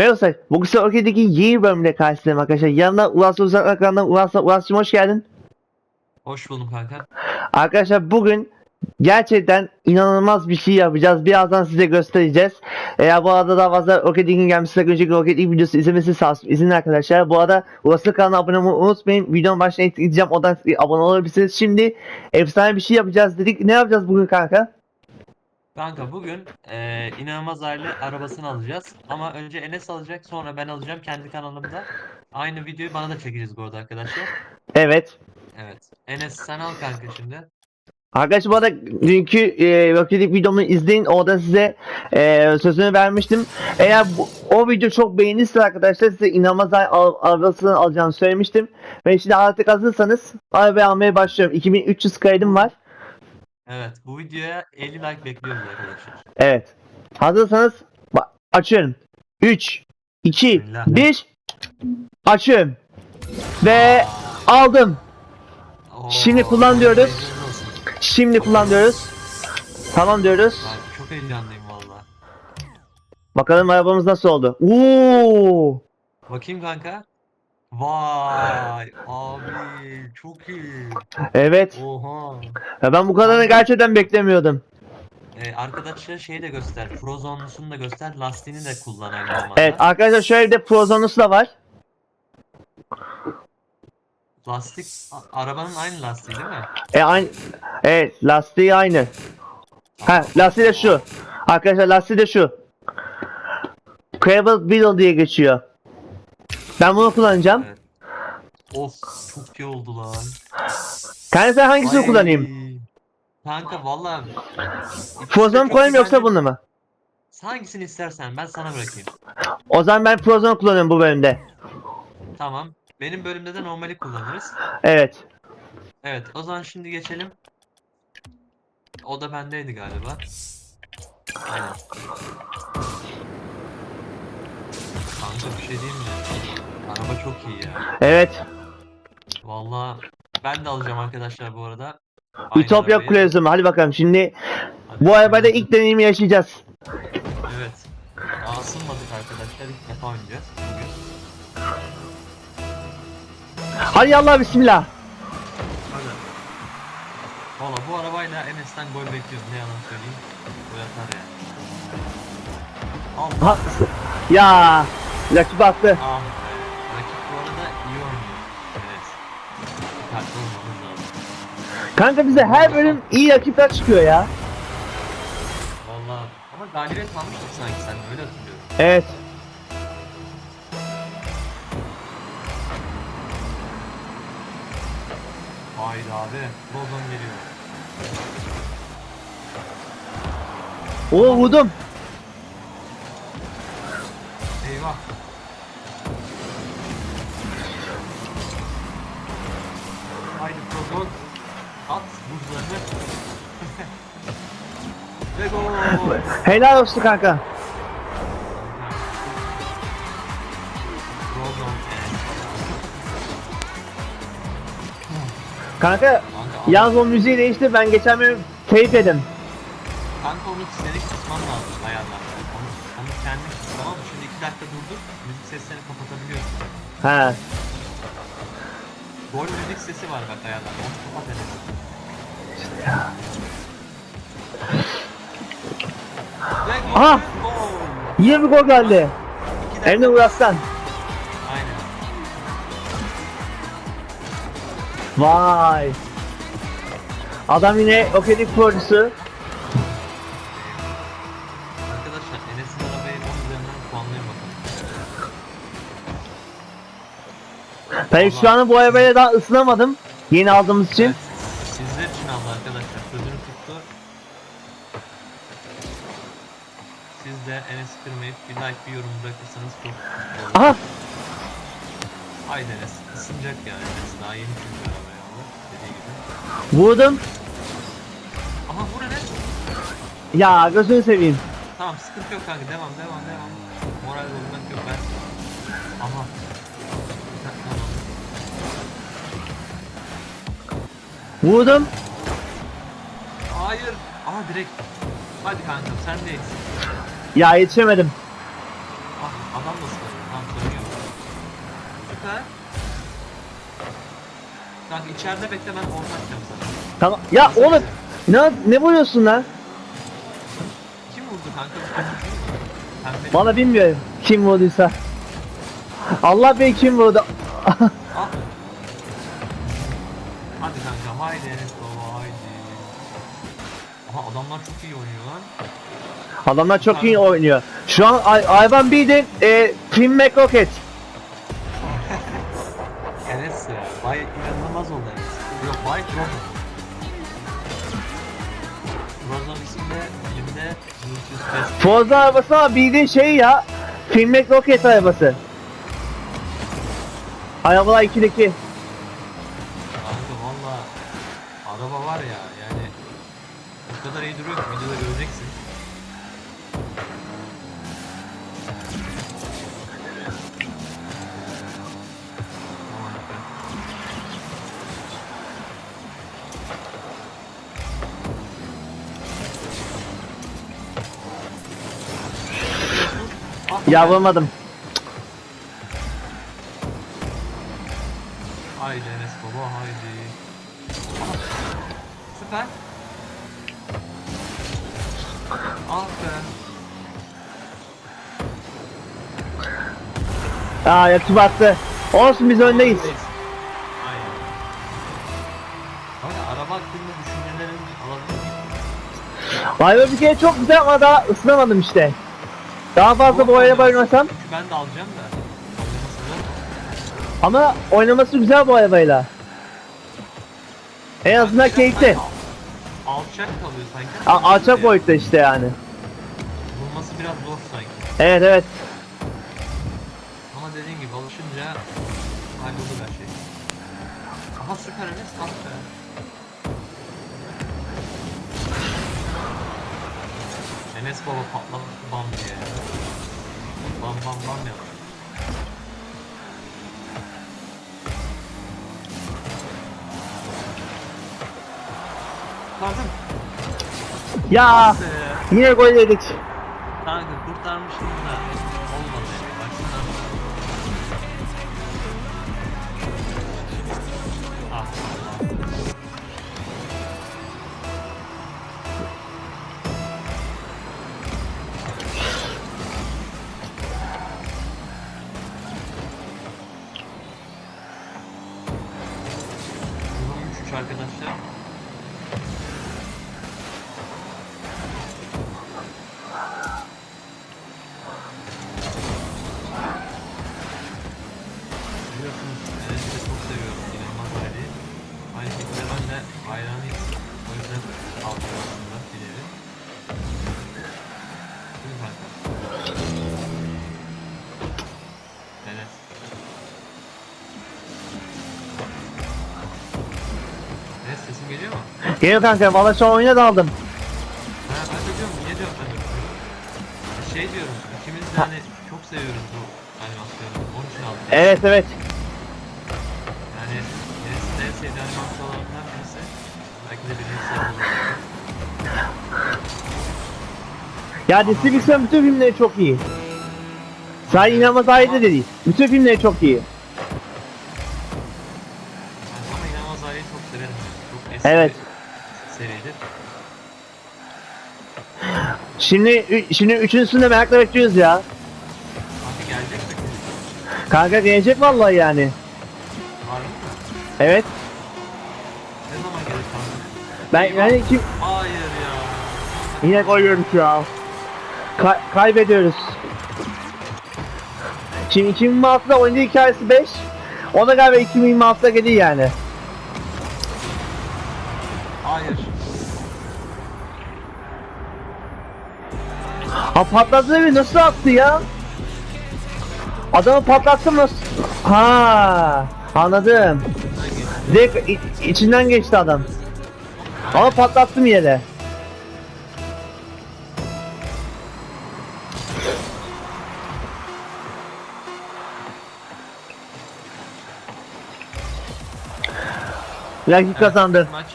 Merhaba. Bugün size Orkide'deki yeni bölümde karşınızdayım arkadaşlar. Yanımda Uras Uzak ekrandan Uras, Uras'cığım hoş geldin. Hoş buldum kanka. Arkadaşlar bugün gerçekten inanılmaz bir şey yapacağız. Birazdan size göstereceğiz. Eğer bu arada daha fazla Orkide'nin gelmesi önceki Orkide videosu izlemesi sağ. İzin arkadaşlar. Bu arada Uras'ın kanalına abone olmayı unutmayın. Videonun başına ekleyeceğim. Oradan abone olabilirsiniz. Şimdi efsane bir şey yapacağız dedik. Ne yapacağız bugün kanka? Kanka bugün eee inanılmaz aile arabasını alacağız. Ama önce Enes alacak sonra ben alacağım kendi kanalımda. Aynı videoyu bana da çekeceğiz bu arada arkadaşlar. Evet. Evet. Enes sen al kanka şimdi. Arkadaşlar bu arada dünkü e, Rocket videomu izleyin. Orada size e, sözünü vermiştim. Eğer bu, o video çok beğenirse arkadaşlar size inanılmaz ay- al, arabasını alacağını söylemiştim. Ve şimdi artık hazırsanız arabayı almaya başlıyorum. 2300 kaydım var. Evet bu videoya 50 like bekliyoruz arkadaşlar. Evet. Hazırsanız ba- açıyorum. 3, 2, Bismillah. 1 açıyorum. Ve aldım. Oo, Şimdi kullan diyoruz. olsun. Şimdi kullan diyoruz. Tamam diyoruz. Ben çok heyecanlıyım valla. Bakalım arabamız nasıl oldu. Oo! Bakayım kanka. Vay abi çok iyi. Evet. Oha. Ya ben bu kadarını gerçekten beklemiyordum. Ee, arkadaşlar şeyi de göster. Frozonlusunu da göster. Lastiğini de kullan aynı zamanda. Evet arkadaşlar şöyle de Prozonusu da var. Lastik a- arabanın aynı lastiği değil mi? E aynı Evet lastiği aynı. Ha lastiği de şu. Arkadaşlar lastiği de şu. Crable Beetle diye geçiyor. Ben bunu kullanacağım. Evet. Of çok iyi oldu lan. Kanka sen hangisini Ay. kullanayım? Kanka valla. Prozon mu koyayım yoksa bunu mu? Hangisini istersen ben sana bırakayım. O zaman ben Prozon kullanıyorum bu bölümde. Tamam. Benim bölümde de normali kullanırız. Evet. Evet o zaman şimdi geçelim. O da bendeydi galiba. Aynen. Kanka bir şey diyeyim mi? Araba çok iyi ya. Evet. Valla ben de alacağım arkadaşlar bu arada. Aynı Ütopya arabayı. Kulezum. Hadi bakalım şimdi Hadi. bu arabada ilk deneyimi yaşayacağız. Evet. Daha ısınmadık arkadaşlar. İlk defa oynayacağız bugün. Hadi Allah bismillah. Hadi. Valla bu arabayla Enes'ten gol bekliyorum. Ne yalan söyleyeyim. Gol atar yani. Allah. Ha. Ya. Rakip attı. Ah. Rakip bu arada iyi oynuyor. Evet. Dikkatli olmamız lazım. Kanka bize her bölüm iyi rakipler çıkıyor ya. Valla. Ama galibiyet almıştık sanki sen öyle hatırlıyorum. Evet. Haydi abi. Bozon geliyor. Oo vurdum. Eyvah. Haydi Prozon. At buzlarını. Ve gol. Helal olsun kanka. Kanka Kanka, yalnız o müziği değişti. Ben geçen bölüm teyp edim. kanka onu senin kısman lazım ayarlarda. Dakika durdur. Müzik seslerini kapatabiliyorsun. Ha. Gol müzik sesi var bak ayarlarda. Onu kapat hele. Ve gol. Aha! Gol. Yine bir gol geldi. İki dakika. Emre Uras'tan. Aynen. Vay. Adam yine okedik sporcusu. Bakalım. Tabii şu an bu arabayla daha ısınamadım. Yeni aldığımız için. Evet, sizler için aldı arkadaşlar. Sözünü tuttu. Siz de Enes'i kırmayıp bir like bir yorum bırakırsanız çok mutlu olurum. Aha. Haydi Enes. Isınacak yani Enes. Daha yeni çünkü arabaya aldı. Dediği gibi. Vurdum. Aha vur Enes. Ya gözünü seveyim. Tamam sıkıntı yok kanka. Devam devam devam. Moral bozmak yok ben. Aha. Vurdum. Hayır. Aha direkt. Hadi kankam sendeyiz. Ya yetişemedim. Ah adam da Süper. Kanka içeride bekle ben orta atacağım sana. Tamam. Ya oğlum ne ne vuruyorsun lan? Kim vurdu kanka? Pembe. Valla bilmiyorum kim vurduysa. Allah bey kim vurdu? haydi baba haydi. Aha adamlar çok iyi oynuyor lan. Adamlar çok iyi oynuyor. Şu an Ay Ayvan B'de e, Team McRocket. Enes ya. Bay inanılmaz oldu Enes. Yok Bay Trozon. Trozon isimde filmde Lucius Best. Forza arabası ama B'de şey ya. Team McRocket arabası. Arabalar 2'deki. Kanka valla araba var ya yani o kadar iyi duruyor ki videoda göreceksin. Ya vurmadım. Ah be. Aa battı. Olsun biz öndeyiz. Aynen. Kanka araba hakkında düşüncelerin alabilir miyim? Araba bir kere çok güzel ama daha ısınamadım işte. Daha fazla bu araba oynasam Çünkü ben de alacağım da. Oynaması zor. ama oynaması güzel bu arabayla. En azından keyifli. sanki Alçak kalıyor sanki. A- alçak boyutta işte yani. Bulması biraz zor sanki. Evet evet. Ama dediğin gibi alışınca hallolur her şey. Aha süper Enes ah be. Enes baba patlattı bam diye. Bam bam bam yaptı. Kurtardım. Ya Be. yine gol yedik. Kanka geliyor kanka valla şu an oyuna daldım. Ha ben de diyorum niye diyorum ben de. Şey diyorum ikimiz de hani çok seviyoruz bu animasyonu. Onun için aldım. Evet evet. Yani Enes'in en sevdiği animasyonlarından birisi. Belki de birincisi olacak. Ya distribüsyon bütün filmleri çok iyi. Sadece inanılmaz ayrı da değil. Bütün filmleri çok iyi. Ama İnanılmaz Aile'yi çok severim. Çok eski Evet. Seridir. Şimdi ü- şimdi üçüncüsünü de merakla bekliyoruz ya. Kanka gelecek mi? Kanka gelecek vallahi yani. Var mı? Evet. Ne zaman gelir kanka? Ben yani kim Hayır ya. yine gol yiyoruz ya. Ka- kaybediyoruz. Şimdi 2026'da oyuncu hikayesi 5. Ona galiba 2026'da geliyor yani. Ha patladı bir nasıl attı ya? Adamı patlattım nasıl? Ha anladım. Direkt içinden geçti adam. Ama patlattım yere. Rakip kazandı. Maç.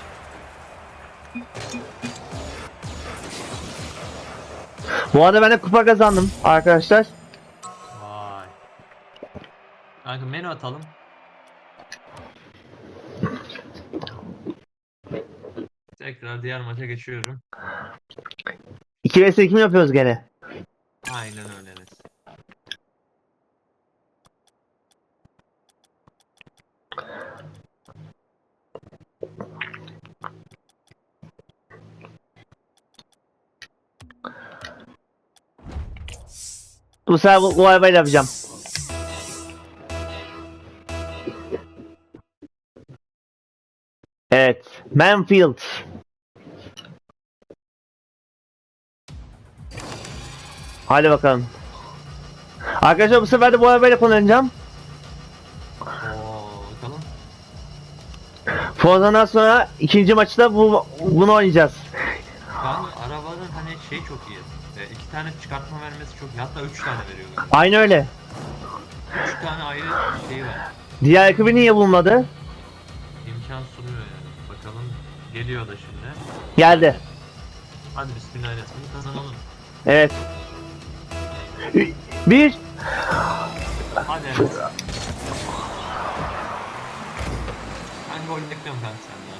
Bu arada ben de kupa kazandım arkadaşlar. Vay. Kanka menü atalım. Tekrar diğer maça geçiyorum. 2 vs 2 mi yapıyoruz gene? Aynen öyle Enes. Bu sefer bu, bu arabayla yapacağım. Evet. Manfield. Hadi bakalım. Arkadaşlar bu sefer de bu arabayla kullanacağım. Forza'dan sonra ikinci maçta bu bunu oynayacağız. Kanka arabanın hani şey çok iyi. Tane çıkartma vermesi çok iyi. Hatta üç tane veriyor galiba. Aynı öyle. Üç tane ayrı şeyi var. Diğer ekibi niye bulmadı? İmkan sunuyor yani. Bakalım geliyor da şimdi. Geldi. Hadi bismillahirrahmanirrahim kazanalım. Evet. Bir. Hadi. Ben gol bekliyorum kanka senden.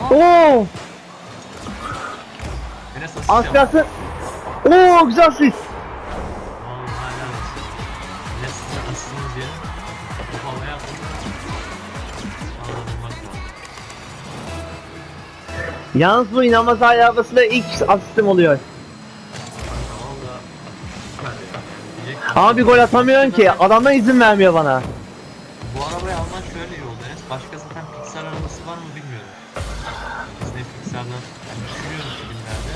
Oo! Enes asist yaptı. kalsın. Oo güzel asist. Vallahi helal olsun. Enes sizin asistiniz diye. Bu havaya attı. Valla bulmak lazım. Yalnız bu inanılmaz arabasıyla ilk asistim oluyor. Kanka valla diyecek- Ama bir gol atamıyorum ki. Adamdan izin vermiyor bana. Bu arabayı alman şöyle iyi oldu Enes. Başka zaten Pixar arabası var mı bilmiyorum. Disney Pixar'dan yani düşünüyorum filmlerde.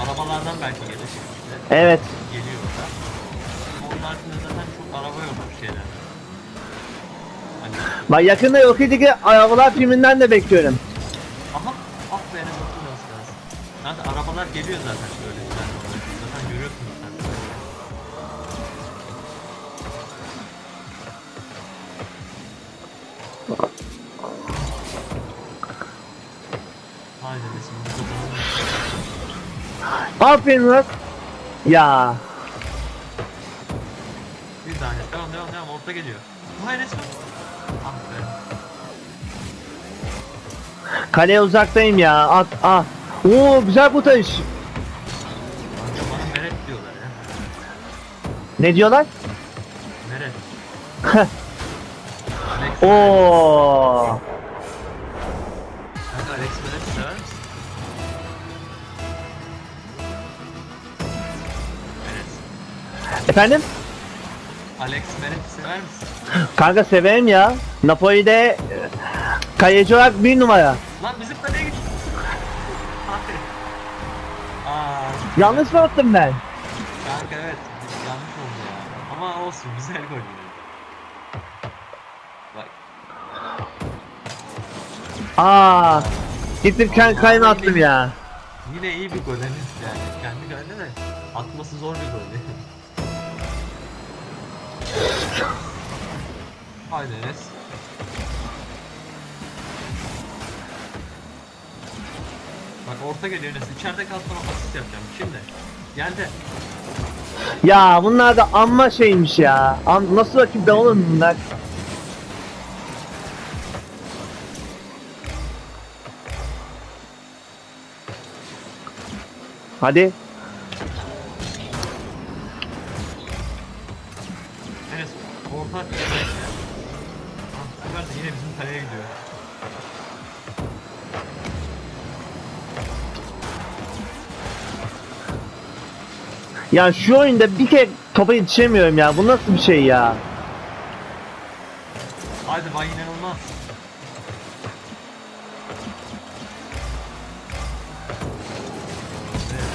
Arabalardan belki gelir. Evet. Geliyor da. Onun haricinde zaten çok araba yok bu şeylerde. Hani Bak yakında Rocky'deki arabalar filminden de bekliyorum. Aha, ah be biraz biraz. Kanka arabalar geliyor zaten Aferin Murat. Ya. Bir tane. Devam devam devam. Orta geliyor. Enes mi? Ah be. Kaleye uzaktayım ya. At. Ah. Oo güzel kurtarış. Kanka bana meret diyorlar ya. Ne diyorlar? Meret. Alex Oo. Efendim? Alex Meret sever misin? Kanka severim ya. Napoli'de e, kaleci olarak bir numara. Lan bizim kaleye git. Aa, Yanlış mı attım ben? kanka evet yanlış oldu ya. Ama olsun güzel gol yine. Bak. Aa. Gittim kendi kaleme attım ya. Yine iyi bir gol Enes yani. Kendi kalene de atması zor bir gol. Haydi Enes. Bak orta geliyor Enes. İçeride kalsana asist yapacağım. Şimdi. Geldi. Ya bunlar da amma şeymiş ya. Am nasıl rakip de oğlum bunlar? Hadi. Ya şu oyunda bir kere topa yetişemiyorum ya. Bu nasıl bir şey ya? Haydi vay inanılmaz.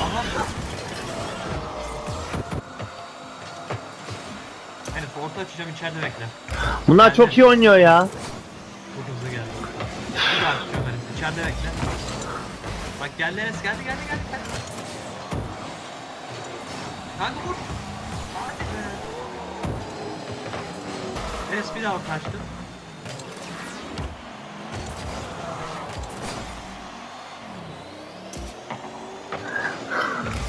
Aha. Orta açacağım içeride bekle. Bunlar çok iyi oynuyor ya. Çok hızlı geldi. Bir daha açacağım Enes. İçeride bekle. Bak geldi Enes geldi geldi geldi. geldi. Kanka vur. Hadi be. Enes bir daha orta açtı.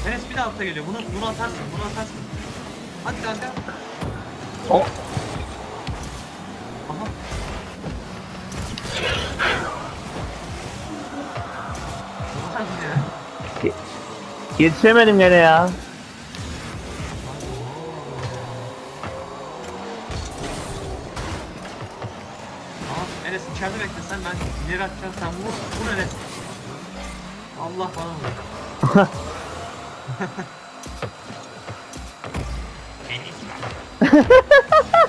Enes bir daha orta geliyor. Bunu, bunu atarsın. Bunu atarsın. Hadi kanka. O Aha. Hadi ya. yetişemedim gene ya. İleri atacağım sen vur vur Enes. Allah bana vur. Hadi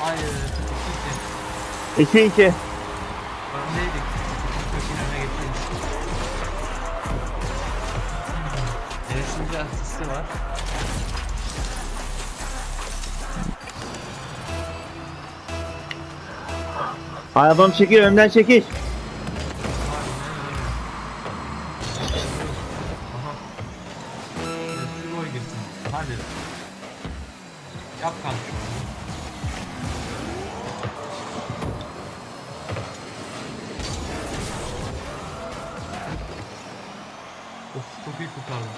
hayır. Hayır, 2 2. 2-2. Öndeydik. Köşenin önüne geçtik. Enes'in bir asisti var. Arabam çekil önden çekil. İyi kurtardım.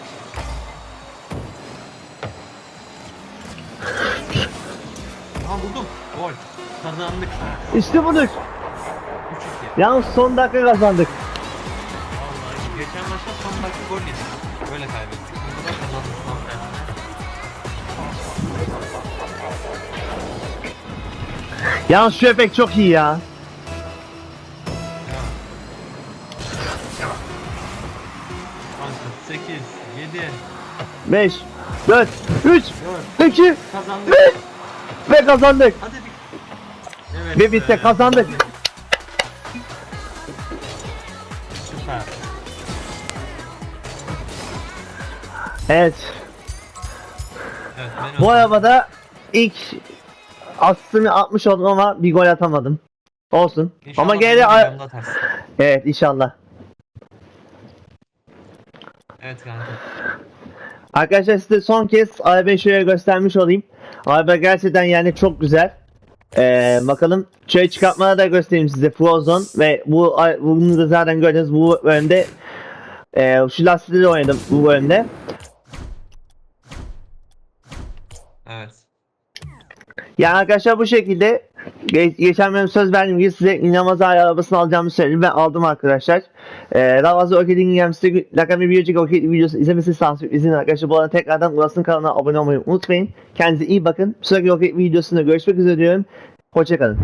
Aha buldum. Gol. Kazandık. İşte budur. 3-2. Yalnız son dakika kazandık. Vallahi geçen maçta son dakika gol yedik. Böyle kaybettik. Burada da kazandık. Tam tersine. Yalnız şu efekt çok iyi. Ya. 5, 4, 3, 4 2 kazandık. ve, ve kazandık. Hadi bir. Evet. Ve biz de be. kazandık. Süper. Evet. Evet Bu arabada ilk aslını atmış oldum ama bir gol atamadım. Olsun. İnşallah ama atarsın. evet inşallah. Evet kanka. Arkadaşlar size son kez arabayı şöyle göstermiş olayım. Araba gerçekten yani çok güzel. Ee, bakalım şöyle çıkartmada da göstereyim size Frozen ve bu bunu da zaten gördünüz bu bölümde e, şu lastikleri oynadım bu bölümde. Evet. Yani arkadaşlar bu şekilde ge- geçen bölüm söz verdiğim gibi size ağır arabasını alacağımı söyledim ve aldım arkadaşlar. Okey Dinleyen size Lakan bir Biyocik Okey videosu izlemesi sansür izin arkadaşlar. Bu arada tekrardan Ulas'ın kanalına abone olmayı unutmayın. Kendinize iyi bakın. Sonraki Okey videosunda görüşmek üzere diyorum. Hoşçakalın.